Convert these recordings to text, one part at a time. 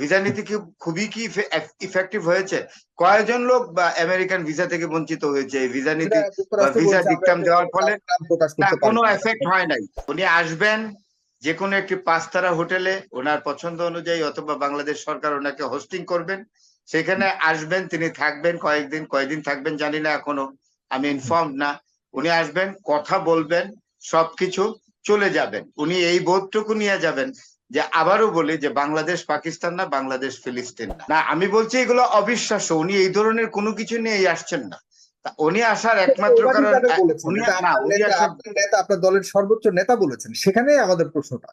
Visa নীতি কি খুবই কি ইফেক্টিভ হয়েছে? কয়েকজন লোক বা আমেরিকান ভিসা থেকে বঞ্চিত হয়েছে এই ভিসা নীতি ভিসা আমরা দেওয়ার ফলে কোনো এফেক্ট হয় নাই। উনি আসবেন যে কোনো একটি পাঁচতারা হোটেলে ওনার পছন্দ অনুযায়ী অথবা বাংলাদেশ সরকার ওনাকে হোস্টিং করবেন। সেখানে আসবেন তিনি থাকবেন কয়েকদিন কয়েকদিন থাকবেন জানি না এখনও আমি ইনফর্ম না। উনি আসবেন কথা বলবেন সবকিছু চলে যাবেন। উনি এই বোধটুকু নিয়ে যাবেন যে আবারও বলি যে বাংলাদেশ পাকিস্তান না বাংলাদেশ ফিলিস্তিন না। না আমি বলছি এগুলো অবিশ্বাস্য। উনি এই ধরনের কোনো কিছু নিয়েই আসছেন না। উনি আসার একমাত্র কারণ উনি আপনার নেতা- আপনার দলের সর্বোচ্চ নেতা বলেছেন। সেখানে আমাদের প্রশ্নটা।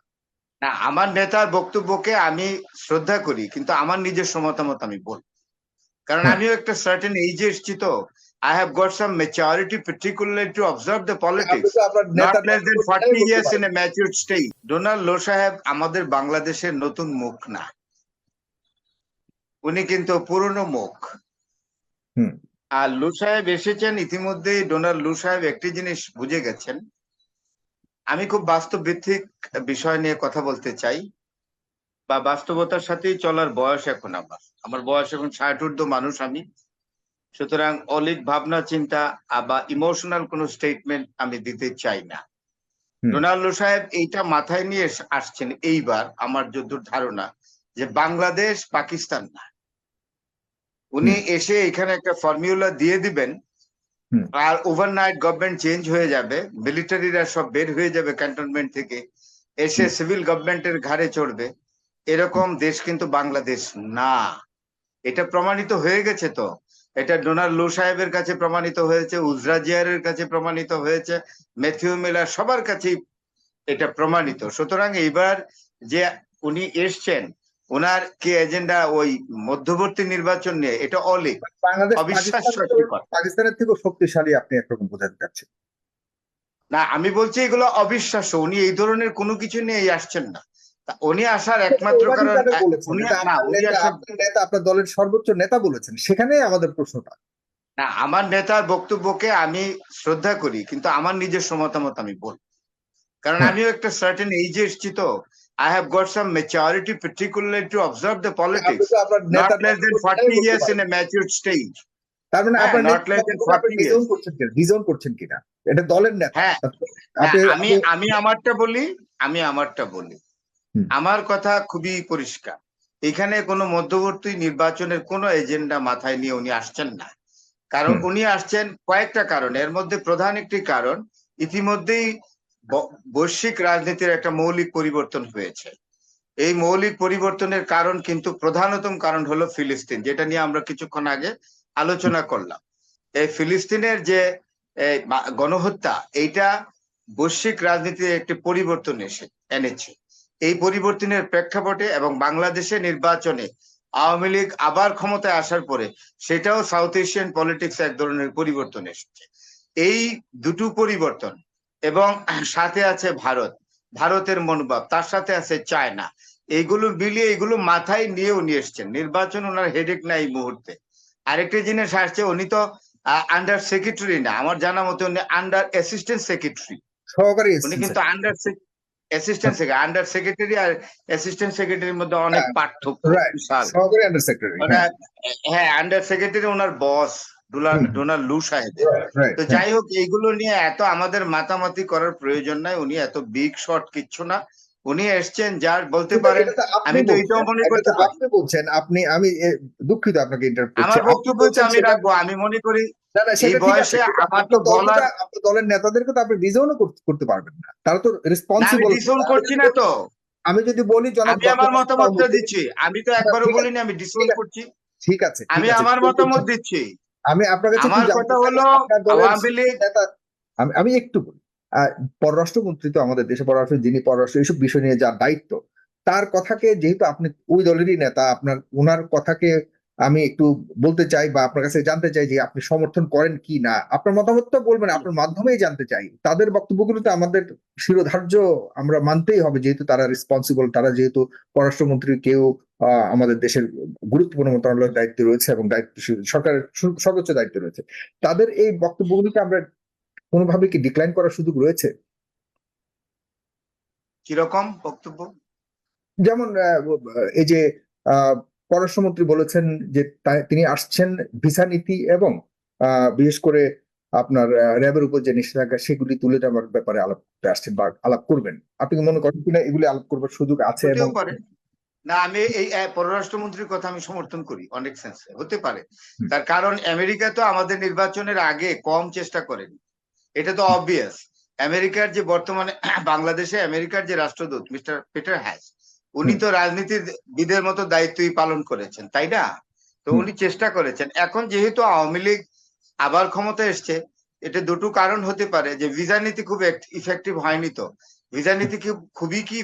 না আমার নেতার বক্তব্যকে আমি শ্রদ্ধা করি কিন্তু আমার নিজস্ব মতামত আমি বল কারণ হ্যাঁ। আমিও একটা সার্টেন এইজে এসেছি তো। অবজার্ভ দ্য আপনি পলিটিক্স তো আপনার নট নেতার লেস দেন বক্তব্য ফর্টি বলতে ইয়ার্স ইন পারেন। A mature stage Donald Lu সাহেব আমাদের বাংলাদেশের নতুন মুখ না। উনি কিন্তু পুরনো মুখ। আর লু সাহেব এসেছেন ইতিমধ্যেই ডোনাল্ড লু সাহেব একটি জিনিস বুঝে গেছেন। আমি খুব বাস্তব ভিত্তিক বিষয় নিয়ে কথা বলতে চাই। বা বাস্তবতার সাথেই চলার বয়স এখন আমার। আমার বয়স এখন ষাট ঊর্ধ্ব মানুষ আমি। সুতরাং অলিক ভাবনা চিন্তা বা ইমোশনাল কোনো স্টেটমেন্ট আমি দিতে চাই না। রোনাল্ডো সাহেব এইটা মাথায় নিয়ে আসছেন এইবার আমার যদ্দূর ধারণা যে বাংলাদেশ পাকিস্তান না। উনি এসে এখানে একটা ফর্মুলা দিয়ে দিবেন। আর ওভারনাইট গভর্নমেন্ট চেঞ্জ হয়ে যাবে মিলিটারিরা সব বের হয়ে যাবে ক্যান্টনমেন্ট থেকে এসে সিভিল গভর্নমেন্টের ঘাড়ে চড়বে। এরকম দেশ কিন্তু বাংলাদেশ না। এটা প্রমাণিত হয়ে গেছে তো। এটা ডোনাল্ড লু সাহেবের কাছে প্রমাণিত হয়েছে উজরা জিয়ারের কাছে প্রমাণিত হয়েছে ম্যাথিউ মিলার সবার কাছেই এটা প্রমাণিত। সুতরাং এইবার যে উনি এসছেন ওনার কি এজেন্ডা ওই মধ্যবর্তী নির্বাচন নিয়ে? এটা অলিক অবিশ্বাস্য পাকিস্তানের থেকেও শক্তিশালী আপনি একরকম বোঝাতে চাচ্ছেন। না আমি বলছি এগুলো অবিশ্বাস্য। উনি এই ধরনের কোনো কিছু নিয়েই আসছেন না। উনি আসার একমাত্র কারণ উনি না উনি নেতা- আপনার দলের সর্বোচ্চ নেতা বলেছেন। সেখানে আমাদের প্রশ্নটা। না আমার নেতার বক্তব্যকে আমি শ্রদ্ধা করি কিন্তু আমার নিজস্ব মতামত আমি বল কারণ হ্যাঁ। আমিও একটা সার্টেন এইজে এসেছি তো। I have got some maturity particularly to observe the আপনি পলিটিক্স তো আপনার নট নেতার লেস দেন বক্তব্য forty years in a mature stage তার মানে হ্যাঁ, আপনার not less than আপনি 40 years. ডিজাইন করছেন কিনা? এটা দলের নেতা। হ্যাঁ। আমি আমি আমারটা বলি আমি আমারটা বলি। আমার কথা খুবই পরিষ্কার। এখানে কোনো মধ্যবর্তী নির্বাচনের কোনো এজেন্ডা মাথায় নিয়ে উনি আসছেন না। কারণ উনি আসছেন কয়েকটা কারণ। এর মধ্যে প্রধান একটি কারণ ইতিমধ্যেই বৈশ্বিক রাজনীতির একটা মৌলিক পরিবর্তন হয়েছে। এই মৌলিক পরিবর্তনের কারণ কিন্তু প্রধানতম কারণ হলো ফিলিস্তিন যেটা নিয়ে আমরা কিছুক্ষণ আগে আলোচনা করলাম। এই ফিলিস্তিনের যে গণহত্যা এইটা বৈশ্বিক রাজনীতির একটি পরিবর্তন এসে এনেছে। এই পরিবর্তনের প্রেক্ষাপটে এবং বাংলাদেশে নির্বাচনে আওয়ামী লীগ আবার ক্ষমতায় আসার পরে সেটাও সাউথ এশিয়ান পলিটিক্স এক ধরনের পরিবর্তন এসেছে। এই দুটো পরিবর্তন এবং সাথে আছে ভারত ভারতের মনোভাব তার সাথে আছে চায়না এইগুলো মিলিয়ে এগুলো মাথায় নিয়েও নিয়ে উনি এসছেন। নির্বাচন ওনার হেডেক না এই মুহূর্তে। আরেকটি জিনিস আসছে উনি তো আন্ডার সেক্রেটারি না। আমার জানা মতে উনি আন্ডার অ্যাসিস্ট্যান্ট সেক্রেটারি সহকারী উনি কিন্তু under assistant secretary under secretary আর অ্যাসিস্ট্যান্ট সেক্রেটারির মধ্যে অনেক হ্যাঁ, পার্থক্য সহকারী আন্ডার সেক্রেটারি হ্যাঁ। আন্ডার সেক্রেটারি ওনার বস ডোনাল্ড। লু সাহেবের তো যাই হোক এইগুলো নিয়ে এত আমাদের মাতামাতি করার প্রয়োজন নাই উনি এত বিগ শট কিচ্ছু না। উনি এসছেন যার বলতে পারেন আমি তো এটাও মনে করতে। আপনি বলছেন আপনি আমি দুঃখিত আপনাকে ইন্টারপ্ট আমার বক্তব্য বলছেন আমি রাখব আমি মনে করি না, না, সেটা বয়সে আমার তো বলার- দলের নেতাদেরকে তো আপনি ডিজাইনও করতে পারবেন না। তারা তো আমি রেসপন্সিবল ডিসোন করছি না তো। আমি যদি বলি জনাব আমি আমার ডক্টর দিচ্ছি। আমি তো একবারও ঠিক আছে, বলিনি আমি ডিসোন করছি। ঠিক আছে আমি আমার মতামত দিচ্ছি। আমি আপনার কাছে একটু আমার কথা হলো আওয়ামী লীগ নেতা- আমি আমি একটু বলি। পররাষ্ট্রমন্ত্রী তো আমাদের দেশে পররাষ্ট্র যিনি পররাষ্ট্র এইসব বিষয় নিয়ে যার দায়িত্ব তার কথাকে যেহেতু আপনি ওই দলেরই নেতা আপনার ওনার কথাকে আমি একটু বলতে চাই বা আপনার কাছে জানতে চাই যে আপনি সমর্থন করেন কি না? আপনার মতামতটা বলবেন আপনার মাধ্যমেই জানতে চাই। তাদের বক্তব্যগুলো তো আমাদের শিরোধার্য আমরা মানতেই হবে যেহেতু তারা রেসপন্সিবল তারা যেহেতু পররাষ্ট্রমন্ত্রী কেউ আমাদের দেশের গুরুত্বপূর্ণ মন্ত্রণালয়ের দায়িত্বে রয়েছে এবং দায়িত্বশীল সরকারের সর্বোচ্চ দায়িত্বে রয়েছে। তাদের এই বক্তব্যগুলিকে আমরা কোনোভাবে কি ডিক্লাইন করার সুযোগ রয়েছে? কীরকম বক্তব্য? যেমন এই যে আহ, পররাষ্ট্রমন্ত্রী বলেছেন যে তিনি আসছেন ভিসা নীতি এবং বিশেষ করে আপনার র্যাবের উপর যে নিষেধাজ্ঞা সেগুলি তুলে দেওয়ার ব্যাপারে আলাপ করতে আসছেন বা আলাপ করবেন। আপনি কি মনে করেন কিনা? এগুলি আলাপ করবার সুযোগ আছে এবং না আমি এই পররাষ্ট্রমন্ত্রীর কথা আমি সমর্থন করি অনেক সেন্সে হতে পারে। তার কারণ আমেরিকা তো আমাদের নির্বাচনের আগে কম চেষ্টা করেনি। এটা তো অবভিয়াস আমেরিকার যে বর্তমানে বাংলাদেশে আমেরিকার যে রাষ্ট্রদূত মিস্টার পিটার হ্যাস উনি। তো রাজনীতিবিদের মতো দায়িত্বই পালন করেছেন তাই না? তো উনি চেষ্টা করেছেন। এখন যেহেতু আওয়ামী লীগ আবার ক্ষমতা এসছে এটা দুটো কারণ হতে পারে যে ভিসা নীতি খুব ইফেক্টিভ হয়নি তো। ভিসা নীতি কি খুবই কি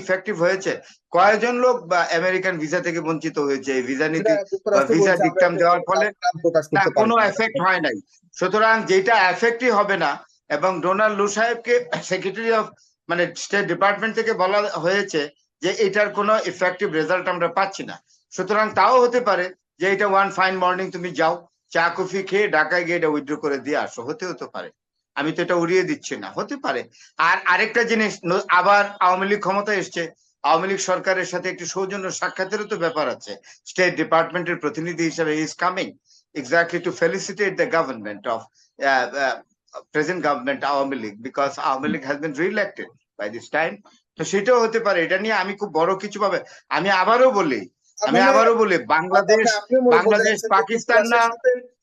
ইফেক্টিভ হয়েছে? কয়েকজন লোক বা আমেরিকান ভিসা থেকে বঞ্চিত হয়েছে এই ভিসা নীতি যুক্তরাষ্ট্র ভিসা আমরা দেওয়ার ফলে না কোনো এফেক্ট হয় নাই। সুতরাং যেটা এফেক্টই হবে না এবং ডোনাল্ড লু সাহেবকে সেক্রেটারি অফ মানে স্টেট ডিপার্টমেন্ট থেকে বলা হয়েছে যে এটার কোনো ইফেক্টিভ রেজাল্ট আমরা পাচ্ছি না। সুতরাং তাও হতে পারে যে এটা ওয়ান ফাইন মর্নিং তুমি যাও, চা, কফি খেয়ে ঢাকায় গিয়ে এটা উইথড্র করে দিয়ে আসো। হতে হতে পারে। আমি তো এটা উড়িয়ে দিচ্ছি না। হতে পারে। আর আরেকটা জিনিস আবার আওয়ামী লীগ ক্ষমতা এসছে। আওয়ামী লীগ সরকারের সাথে একটি সৌজন্য সাক্ষাতেরও তো ব্যাপার আছে। স্টেট ডিপার্টমেন্টের প্রতিনিধি হিসেবে is coming exactly to felicitate the government of present government Awami League because Awami League has been re-elected by this time. তো সেটাও হতে পারে। এটা নিয়ে আমি খুব বড় কিছু ভাবে আমি আবারও বলি আমি আবারও বলি বাংলাদেশ বাংলাদেশ, পাকিস্তান না-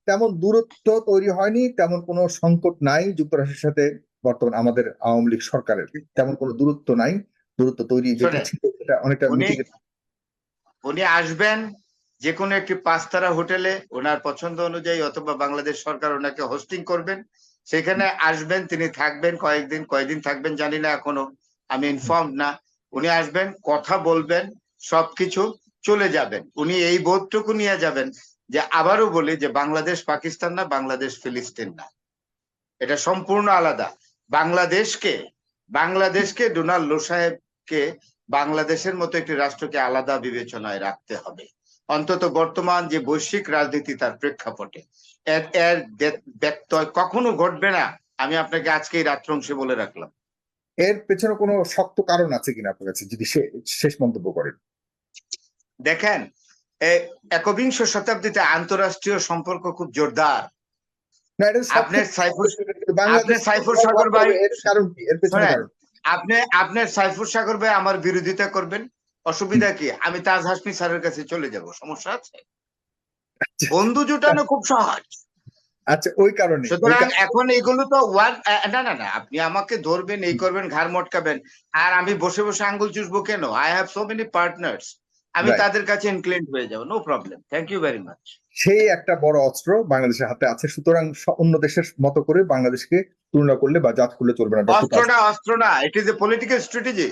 তেমন দূরত্ব তৈরি হয়নি তেমন কোনো সংকট নাই যুক্তরাষ্ট্রের সাথে বর্তমান আমাদের আওয়ামী লীগ সরকারের। তেমন কোনো দূরত্ব নাই দূরত্ব তৈরি যেটা সেটা অনেকটা উনি- উনি আসবেন যে কোনো একটি পাঁচতারা হোটেলে ওনার পছন্দ অনুযায়ী অথবা বাংলাদেশ সরকার ওনাকে হোস্টিং করবেন। সেখানে আসবেন তিনি থাকবেন কয়েকদিন কয়েকদিন থাকবেন জানি না এখনও। আমি ইনফর্ম না। উনি আসবেন, কথা বলবেন, সবকিছু চলে যাবেন। উনি এই বোধটুকু নিয়ে যাবেন যে আবারও বলি যে বাংলাদেশ পাকিস্তান না, বাংলাদেশ ফিলিস্তিন না। এটা সম্পূর্ণ আলাদা। বাংলাদেশকে বাংলাদেশকে ডোনাল্ড লো সাহেবকে বাংলাদেশের মতো একটি রাষ্ট্রকে আলাদা বিবেচনায় রাখতে হবে। অন্তত বর্তমান যে বৈশ্বিক রাজনীতি তার প্রেক্ষাপটে, এর এর ব্য- ব্যত্যয় কখনো ঘটবে না। আমি আপনাকে আজকে এই রাত্রংশে বলে রাখলাম। এর পেছনে কোনো শক্ত কারণ আছে কিনা আপনার কাছে যদি শেষ মন্তব্য করেন? দেখেন একবিংশ শতাব্দীতে আন্তরাষ্ট্রীয় সম্পর্ক খুব জোরদার। না এটা আপনার সাইফুল- সাগর ভাই- আপনি আপনার সাইফুর সাগর ভাই আমার বিরোধিতা করবেন। অসুবিধা কি? আমি তাজ হাসমি স্যারের কাছে চলে যাব সমস্যা আছে? বন্ধু জুটানো খুব সহজ। আচ্ছা ওই কারণে সুতরাং এখন এগুলো তো ওয়ান না না না আপনি আমাকে ধরবেন এই করবেন ঘাড় মটকাবেন আর আমি বসে বসে আঙ্গুল চুষবো কেন? I have so many partners আমি তাদের কাছে ইনক্লিন হয়ে যাব no problem thank you very much সেই একটা বড় অস্ত্র বাংলাদেশের হাতে আছে সুতরাং অন্য দেশের মতো করে বাংলাদেশকে তুলনা করলে বা জাত করলে চলবে না অস্ত্রটা অস্ত্র না it is a political strategy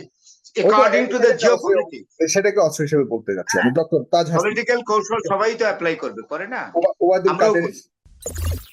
according to the সেটা- জিও পলিটিক্স সেটাকে অস্ত্র হিসেবে বলতে যাচ্ছি আমি ডক্টর তাজ পলিটিক্যাল কৌশল সবাই তো অ্যাপ্লাই করবে করে না? আমরাও কাদের Thank you.